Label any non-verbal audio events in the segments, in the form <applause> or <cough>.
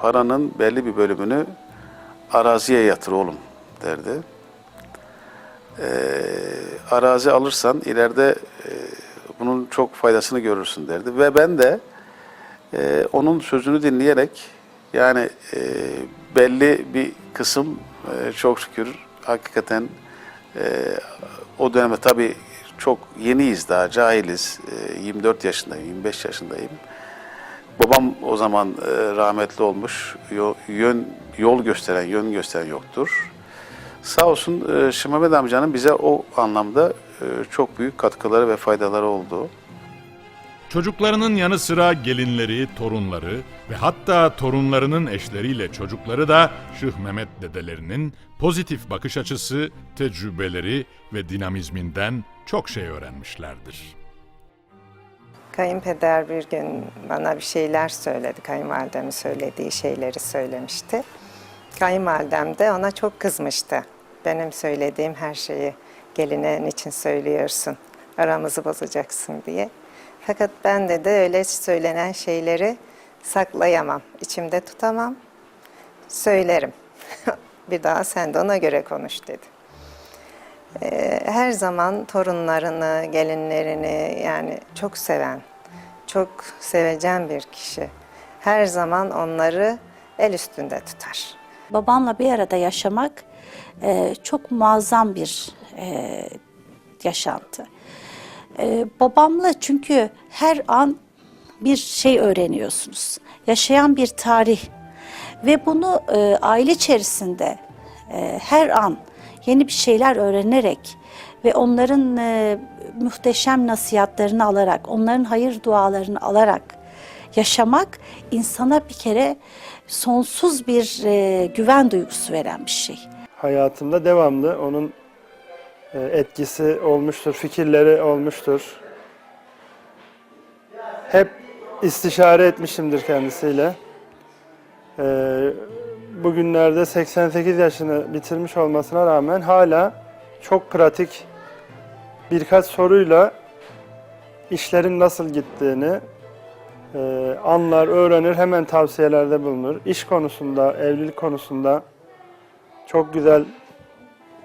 paranın belli bir bölümünü araziye yatır oğlum derdi. Ee, arazi alırsan ileride e, bunun çok faydasını görürsün derdi. Ve ben de e, onun sözünü dinleyerek yani e, belli bir kısım e, çok şükür hakikaten e, o döneme tabii çok yeniyiz daha, cahiliz. E, 24 yaşındayım, 25 yaşındayım. Babam o zaman e, rahmetli olmuş. Yön yol gösteren, yön gösteren yoktur. Sağ olsun e, Şım Mehmet amcanın bize o anlamda e, çok büyük katkıları ve faydaları oldu. Çocuklarının yanı sıra gelinleri, torunları ve hatta torunlarının eşleriyle çocukları da Şıh Mehmet dedelerinin pozitif bakış açısı, tecrübeleri ve dinamizminden çok şey öğrenmişlerdir. Kayınpeder bir gün bana bir şeyler söyledi. Kayınvalidemin söylediği şeyleri söylemişti. Kayınvalidem de ona çok kızmıştı. Benim söylediğim her şeyi geline için söylüyorsun, aramızı bozacaksın diye. Fakat ben de de öyle söylenen şeyleri saklayamam, içimde tutamam, söylerim. <laughs> bir daha sen de ona göre konuş dedi. Ee, her zaman torunlarını, gelinlerini yani çok seven, çok sevecen bir kişi. Her zaman onları el üstünde tutar. Babamla bir arada yaşamak e, çok muazzam bir e, yaşantı. E, babamla çünkü her an bir şey öğreniyorsunuz. Yaşayan bir tarih ve bunu e, aile içerisinde e, her an yeni bir şeyler öğrenerek ve onların e, muhteşem nasihatlerini alarak, onların hayır dualarını alarak yaşamak insana bir kere sonsuz bir e, güven duygusu veren bir şey. hayatımda devamlı onun e, etkisi olmuştur, fikirleri olmuştur. Hep istişare etmişimdir kendisiyle. E, Bugünlerde 88 yaşını bitirmiş olmasına rağmen hala çok pratik birkaç soruyla işlerin nasıl gittiğini e, anlar, öğrenir, hemen tavsiyelerde bulunur. İş konusunda, evlilik konusunda çok güzel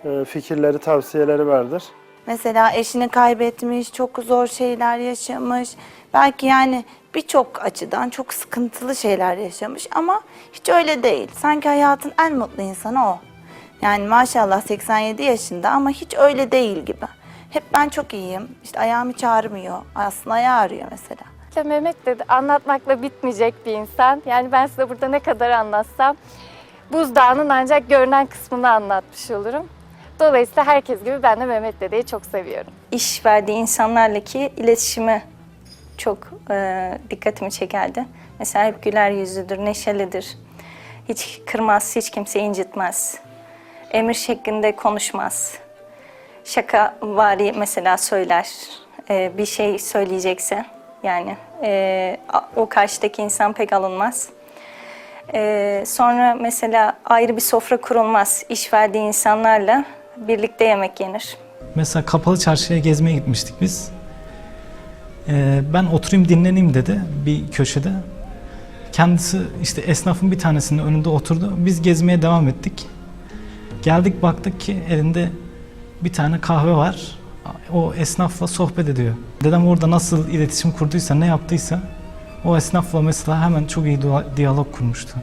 e, fikirleri, tavsiyeleri vardır. Mesela eşini kaybetmiş, çok zor şeyler yaşamış. Belki yani birçok açıdan çok sıkıntılı şeyler yaşamış ama hiç öyle değil. Sanki hayatın en mutlu insanı o. Yani maşallah 87 yaşında ama hiç öyle değil gibi. Hep ben çok iyiyim. İşte ayağım hiç ağrımıyor. Aslında ayağı ağrıyor mesela. İşte Mehmet dedi anlatmakla bitmeyecek bir insan. Yani ben size burada ne kadar anlatsam buzdağının ancak görünen kısmını anlatmış olurum. Dolayısıyla herkes gibi ben de Mehmet dedeyi çok seviyorum. iş verdiği insanlarla iletişimi çok e, dikkatimi çekerdi. Mesela hep güler yüzlüdür, neşelidir. Hiç kırmaz, hiç kimseyi incitmez. Emir şeklinde konuşmaz. Şaka vari mesela söyler. E, bir şey söyleyecekse yani e, o karşıdaki insan pek alınmaz. E, sonra mesela ayrı bir sofra kurulmaz. İş verdiği insanlarla birlikte yemek yenir. Mesela kapalı çarşıya gezmeye gitmiştik biz. Ee, ben oturayım dinleneyim dedi bir köşede. Kendisi işte esnafın bir tanesinin önünde oturdu. Biz gezmeye devam ettik. Geldik baktık ki elinde bir tane kahve var. O esnafla sohbet ediyor. Dedem orada nasıl iletişim kurduysa, ne yaptıysa o esnafla mesela hemen çok iyi diyalog kurmuştu.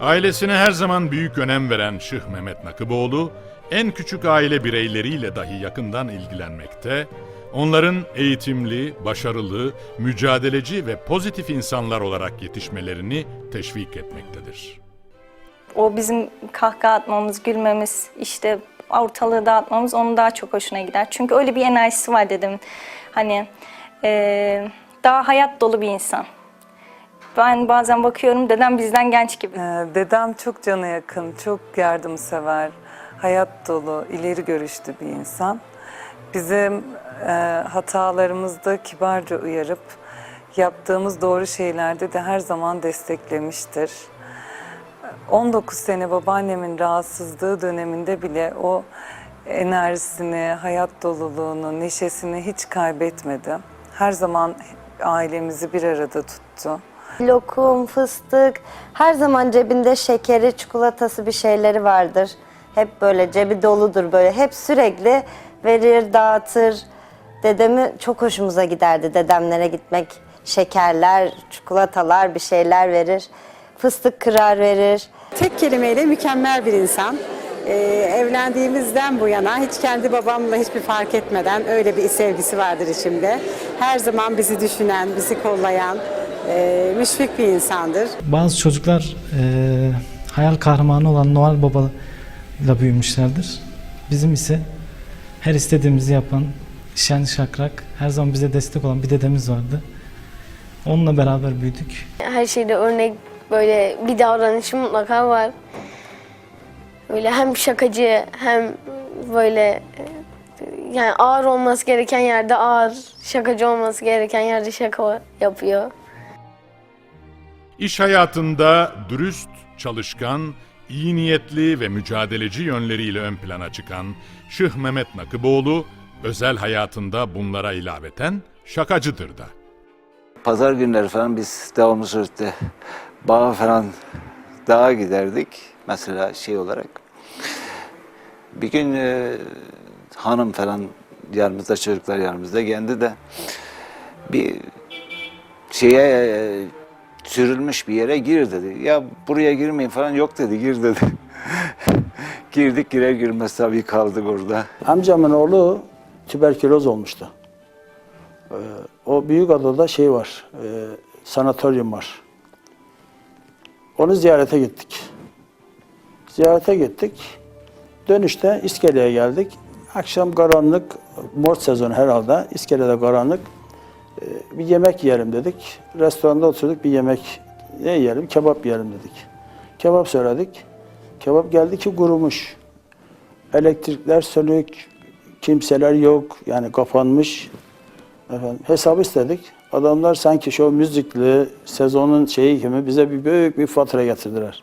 Ailesine her zaman büyük önem veren Şıh Mehmet Nakıboğlu, en küçük aile bireyleriyle dahi yakından ilgilenmekte, onların eğitimli, başarılı, mücadeleci ve pozitif insanlar olarak yetişmelerini teşvik etmektedir. O bizim kahkaha atmamız, gülmemiz, işte ortalığı dağıtmamız onun daha çok hoşuna gider. Çünkü öyle bir enerjisi var dedim. Hani eee, daha hayat dolu bir insan. Ben bazen bakıyorum dedem bizden genç gibi. Ee, Dedem çok cana yakın, çok yardımsever, hayat dolu, ileri görüşlü bir insan. Bizim e, hatalarımızda kibarca uyarıp yaptığımız doğru şeylerde de her zaman desteklemiştir. 19 sene babaannemin rahatsızlığı döneminde bile o enerjisini, hayat doluluğunu, neşesini hiç kaybetmedi. Her zaman ailemizi bir arada tuttu. Lokum, fıstık, her zaman cebinde şekeri, çikolatası bir şeyleri vardır. Hep böyle cebi doludur böyle. Hep sürekli verir, dağıtır. Dedemi çok hoşumuza giderdi dedemlere gitmek. Şekerler, çikolatalar bir şeyler verir. Fıstık kırar verir. Tek kelimeyle mükemmel bir insan. Ee, evlendiğimizden bu yana hiç kendi babamla hiçbir fark etmeden öyle bir sevgisi vardır içimde. Her zaman bizi düşünen, bizi kollayan, e, müşfik bir insandır. Bazı çocuklar eee, hayal kahramanı olan Noel Baba ile büyümüşlerdir. Bizim ise her istediğimizi yapan, şen şakrak, her zaman bize destek olan bir dedemiz vardı. Onunla beraber büyüdük. Her şeyde örnek böyle bir davranışı mutlaka var. Böyle hem şakacı hem böyle yani ağır olması gereken yerde ağır, şakacı olması gereken yerde şaka yapıyor. İş hayatında dürüst, çalışkan, iyi niyetli ve mücadeleci yönleriyle ön plana çıkan Şıh Mehmet Nakıboğlu, özel hayatında bunlara ilaveten şakacıdır da. Pazar günleri falan biz devamlı sürekli bağa falan dağa giderdik. Mesela şey olarak. Bir gün e, hanım falan yanımızda, çocuklar yanımızda geldi de bir şeye e, sürülmüş bir yere gir dedi. Ya buraya girmeyin falan yok dedi, gir dedi. <laughs> Girdik girer girmez tabii kaldık orada. Amcamın oğlu tüberküloz olmuştu. Ee, o büyük adada şey var, e, sanatoryum var. Onu ziyarete gittik. Ziyarete gittik. Dönüşte İskele'ye geldik. Akşam karanlık, mort sezonu herhalde. İskele'de karanlık. Ee, bir yemek yiyelim dedik. Restoranda oturduk bir yemek ne yiyelim? Kebap yiyelim dedik. Kebap söyledik. Kebap geldi ki kurumuş. Elektrikler sönük, kimseler yok. Yani kapanmış. Efendim, hesap istedik. Adamlar sanki şu müzikli sezonun şeyi gibi bize bir büyük bir fatura getirdiler.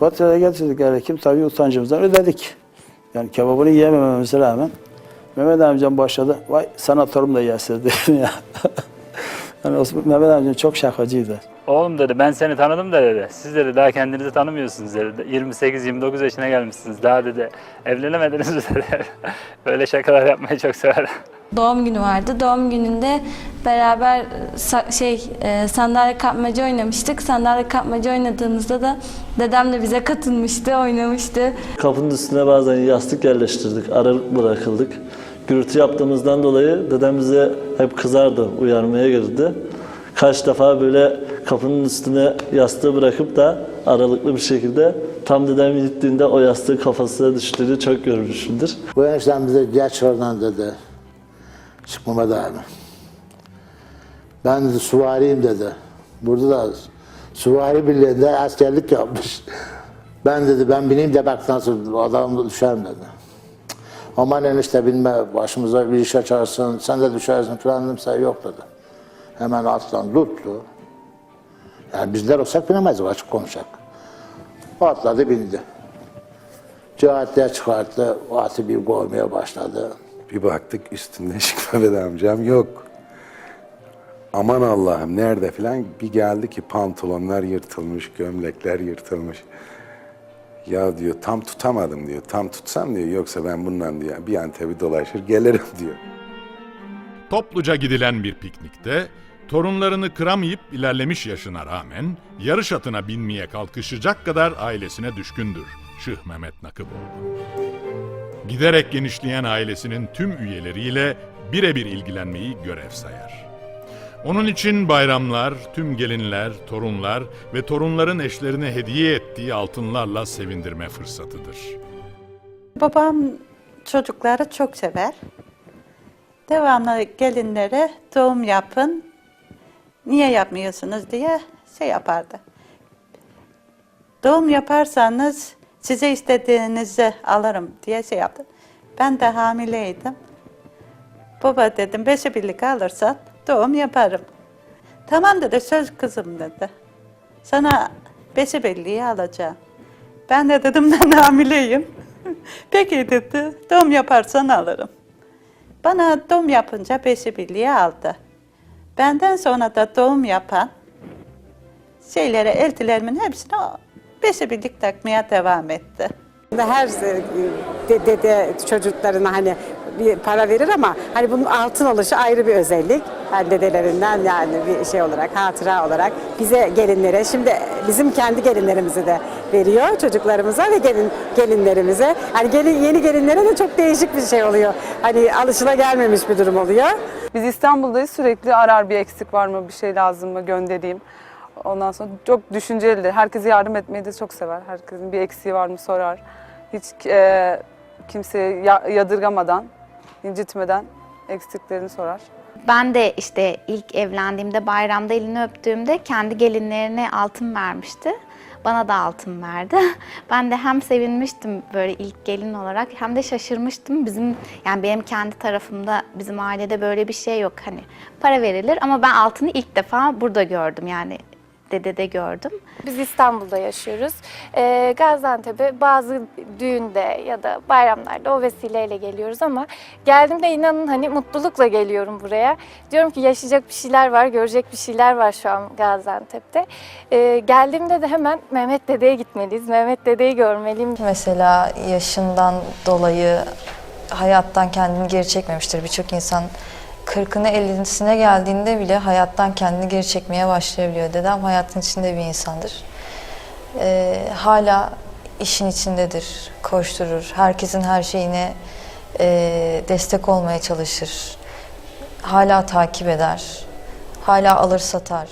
Fatura getirdikleri kim tabii utancımızdan ödedik. Yani kebabını yiyemememize rağmen Mehmet amcam başladı. Vay sanatörüm de yese <laughs> dedi ya. Yani Osman, Mehmet amcam çok şakacıydı. Oğlum dedi ben seni tanıdım da dedi. Siz dedi daha kendinizi tanımıyorsunuz dedi. 28-29 yaşına gelmişsiniz. Daha dedi evlenemediniz mi <laughs> dedi. Böyle şakalar yapmayı çok sever. Doğum günü vardı. Doğum gününde beraber şey e, sandalye kapmaca oynamıştık. Sandalye kapmaca oynadığımızda da dedem de bize katılmıştı, oynamıştı. Kapının üstüne bazen yastık yerleştirdik. Aralık bırakıldık. Gürültü yaptığımızdan dolayı dedem bize hep kızardı, uyarmaya gelirdi. Kaç defa böyle kapının üstüne yastığı bırakıp da aralıklı bir şekilde tam dedem gittiğinde o yastığı kafasına düştüğünü çok görmüşümdür. Bu enişten bize geç oradan dedi. Çıkmama abi. Ben dedi suvariyim dedi. Burada da suvari birliğinde askerlik yapmış. Ben dedi ben bineyim de bak nasıl adam düşerim dedi. Aman enişte binme başımıza bir iş açarsın sen de düşersin falan dedim sen yok dedi. Hemen atlan tuttu. Yani bizler olsak binemezdik açık konuşacak. O atladı bindi. Cihatliğe çıkarttı. O atı bir koymaya başladı. Bir baktık üstünde Şık Mehmet amcam yok. Aman Allah'ım nerede filan bir geldi ki pantolonlar yırtılmış, gömlekler yırtılmış. Ya diyor tam tutamadım diyor. Tam tutsam diyor yoksa ben bundan diyor bir Antep'i dolaşır gelirim <laughs> diyor. Topluca gidilen bir piknikte torunlarını kıramayıp ilerlemiş yaşına rağmen yarış atına binmeye kalkışacak kadar ailesine düşkündür Şıh Mehmet Nakıboğlu. Giderek genişleyen ailesinin tüm üyeleriyle birebir ilgilenmeyi görev sayar. Onun için bayramlar, tüm gelinler, torunlar ve torunların eşlerine hediye ettiği altınlarla sevindirme fırsatıdır. Babam çocukları çok sever. Devamlı gelinlere doğum yapın, niye yapmıyorsunuz diye şey yapardı. Doğum yaparsanız size istediğinizi alırım diye şey yaptı. Ben de hamileydim. Baba dedim beşi birlik alırsan doğum yaparım. Tamam dedi söz kızım dedi. Sana beşi birliği alacağım. Ben de dedim ben hamileyim. <laughs> Peki dedi doğum yaparsan alırım. Bana doğum yapınca beşi birliği aldı. Benden sonra da doğum yapan şeylere, eltilerimin beşe birlik takmaya devam etti. Her e, de- dede çocuklarına hani bir para verir ama hani bunun altın oluşu ayrı bir özellik. Hani dedelerinden yani bir şey olarak, hatıra olarak bize gelinlere, şimdi bizim kendi gelinlerimizi de veriyor çocuklarımıza ve gelin gelinlerimize. Hani gelin, yeni gelinlere de çok değişik bir şey oluyor. Hani alışılagelmemiş bir durum oluyor. Biz İstanbul'dayız sürekli arar bir eksik var mı, bir şey lazım mı göndereyim. Ondan sonra çok düşüncelidir. Herkese yardım etmeyi de çok sever. Herkesin bir eksiği var mı sorar. Hiç e, kimseye ya- yadırgamadan, incitmeden eksiklerini sorar. Ben de işte ilk evlendiğimde bayramda elini öptüğümde kendi gelinlerine altın vermişti. Bana da altın verdi. <laughs> Ben de hem sevinmiştim böyle ilk gelin olarak hem de şaşırmıştım. Bizim yani benim kendi tarafımda bizim ailede böyle bir şey yok. Hani para verilir ama ben altını ilk defa burada gördüm yani dedede gördüm. Biz İstanbul'da yaşıyoruz. Ee, Gaziantep'e bazı düğünde ya da bayramlarda o vesileyle geliyoruz ama geldiğimde inanın hani mutlulukla geliyorum buraya. Diyorum ki yaşayacak bir şeyler var, görecek bir şeyler var şu an Gaziantep'te. Ee, geldiğimde de hemen Mehmet Dede'ye gitmeliyiz. Mehmet Dede'yi görmeliyim. Mesela yaşından dolayı hayattan kendini geri çekmemiştir. Birçok insan 40'ını 50'sine geldiğinde bile hayattan kendini geri çekmeye başlayabiliyor. Dedem hayatın içinde bir insandır. Ee, hala işin içindedir, koşturur. Herkesin her şeyine e, destek olmaya çalışır. Hala takip eder. Hala alır satar.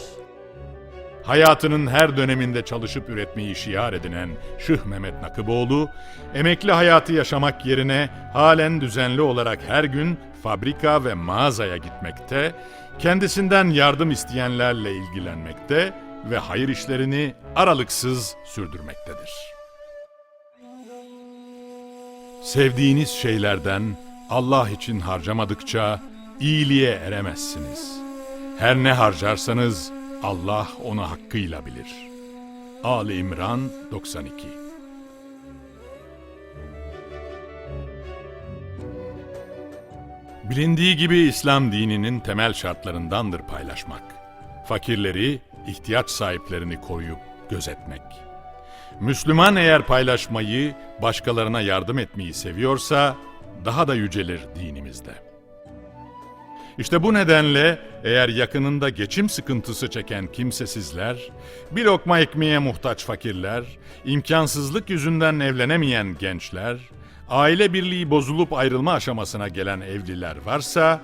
Hayatının her döneminde çalışıp üretmeyi şiar edinen Şıh Mehmet Nakıboğlu, emekli hayatı yaşamak yerine halen düzenli olarak her gün fabrika ve mağazaya gitmekte, kendisinden yardım isteyenlerle ilgilenmekte ve hayır işlerini aralıksız sürdürmektedir. Sevdiğiniz şeylerden Allah için harcamadıkça iyiliğe eremezsiniz. Her ne harcarsanız Allah onu hakkıyla bilir. Ali İmran 92 Bilindiği gibi İslam dininin temel şartlarındandır paylaşmak. Fakirleri, ihtiyaç sahiplerini koruyup gözetmek. Müslüman eğer paylaşmayı, başkalarına yardım etmeyi seviyorsa daha da yücelir dinimizde. İşte bu nedenle eğer yakınında geçim sıkıntısı çeken kimsesizler, bir lokma ekmeğe muhtaç fakirler, imkansızlık yüzünden evlenemeyen gençler, aile birliği bozulup ayrılma aşamasına gelen evliler varsa,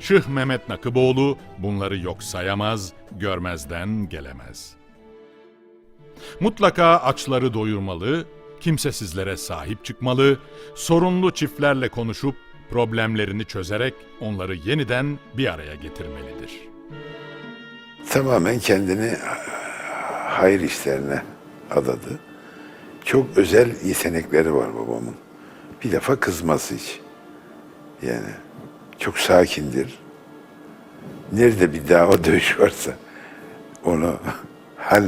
Şıh Mehmet Nakıboğlu bunları yok sayamaz, görmezden gelemez. Mutlaka açları doyurmalı, kimsesizlere sahip çıkmalı, sorunlu çiftlerle konuşup problemlerini çözerek onları yeniden bir araya getirmelidir. Tamamen kendini hayır işlerine adadı. Çok özel yetenekleri var babamın. Bir defa kızması hiç. Yani çok sakindir. Nerede bir dava dövüş varsa onu <laughs> hall